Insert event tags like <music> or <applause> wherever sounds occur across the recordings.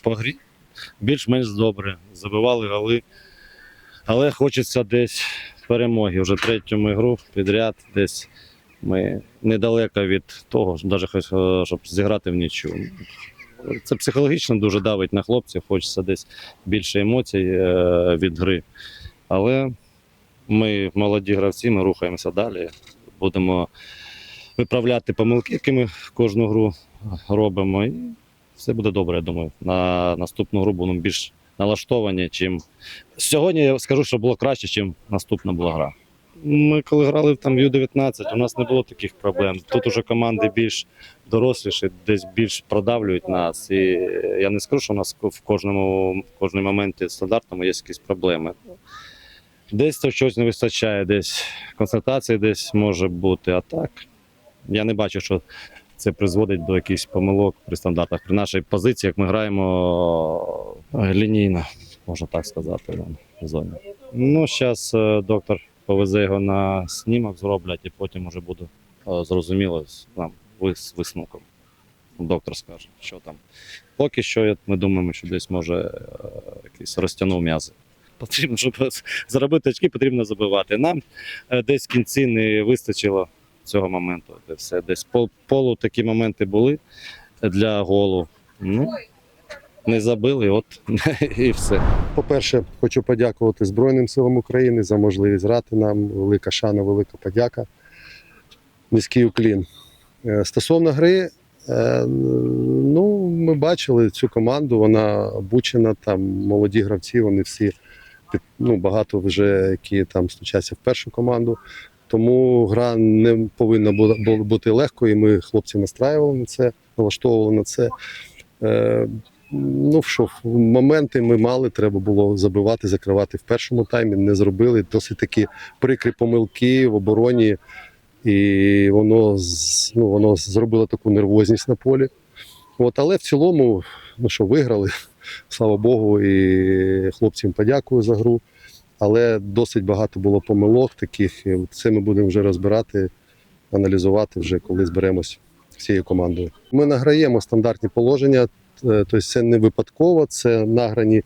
по грі більш-менш добре. Забивали голи. Але хочеться десь перемоги. Вже третю гру підряд. Десь ми недалеко від того, навіть щоб зіграти в нічу. Це психологічно дуже давить на хлопців, хочеться десь більше емоцій е, від гри. Але ми молоді гравці, ми рухаємося далі. Будемо виправляти помилки, які ми кожну гру робимо. Все буде добре, я думаю. На наступну гру будемо більш налаштовані, чим сьогодні я скажу, що було краще, ніж наступна була гра. Ми коли грали там в Ю-19, у нас не було таких проблем. Тут уже команди більш доросліші, десь більш продавлюють нас. І я не скажу, що у нас в кожному в кожному моменті стандартному є якісь проблеми. Десь то щось не вистачає, десь концентрації десь може бути. А так, я не бачу, що це призводить до якихось помилок при стандартах. При нашій позиції, як ми граємо е, лінійно, можна так сказати, в зоні. Ну, зараз доктор повезе його на снімок, зроблять, і потім вже буде е, зрозуміло з нам вис- висновком. Доктор скаже, що там. Поки що ми думаємо, що десь може е, якийсь розтягнув м'язи. Потрібно, щоб заробити очки, потрібно забивати. Нам е, десь в кінці не вистачило цього моменту. Де все. Десь пол, полу такі моменти були для голу. Ну, не забили, от <laughs> і все. По-перше, хочу подякувати Збройним силам України за можливість грати нам. Велика шана, велика подяка. Низький уклін. Е, Стосовно гри, е, ну, ми бачили цю команду, вона обучена, там молоді гравці, вони всі ну, багато вже, які там стучаться в першу команду. Тому гра не повинна бути легкою. і Ми хлопців настраювали на це, налаштовували на це. Е, Ну що, моменти ми мали, треба було забивати, закривати в першому таймі. Не зробили. Досить такі прикрі помилки в обороні, і воно, ну, воно зробило таку нервозність на полі. От, але в цілому, ну що, виграли, слава Богу, і хлопцям подякую за гру. Але досить багато було помилок таких. і Це ми будемо вже розбирати, аналізувати вже, коли зберемось всією командою. Ми награємо стандартні положення. Е, Тобто це не випадково, це награні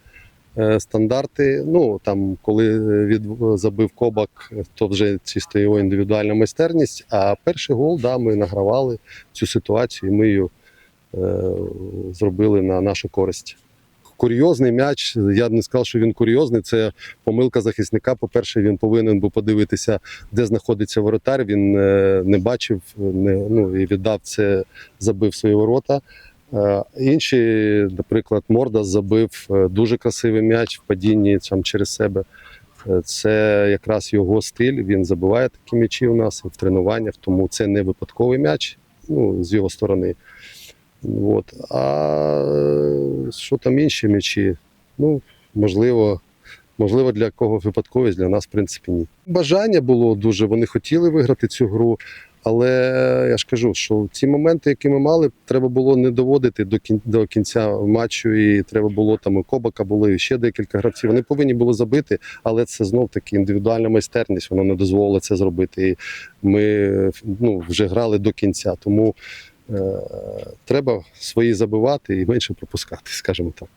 е, стандарти. Ну там, коли від забив кобак, то вже чисто його індивідуальна майстерність. А перший гол, да, ми награвали цю ситуацію, і ми її е, зробили на нашу користь. Курйозний м'яч. Я б не сказав, що він курйозний. Це помилка захисника. По-перше, він повинен був подивитися, де знаходиться воротар. Він е, не бачив, не, ну, і віддав це, забив свої ворота. Е, Інші, наприклад, Мордас забив е, дуже красивий м'яч в падінні там, через себе. Це якраз його стиль. Він забиває такі м'ячі у нас в тренуваннях, тому це не випадковий м'яч ну, з його сторони. От. А е, що там інші м'ячі? Ну, можливо, можливо, для кого випадковість, для нас, в принципі, ні. Бажання було дуже, вони хотіли виграти цю гру. Але я ж кажу, що ці моменти, які ми мали, треба було не доводити до кін- до кінця матчу, і треба було там і Кобака було, і ще декілька гравців. Вони повинні були забити, але це знов таки індивідуальна майстерність. Вона не дозволила це зробити. І ми ну, вже грали до кінця. Тому треба свої забивати і менше пропускати, скажімо так.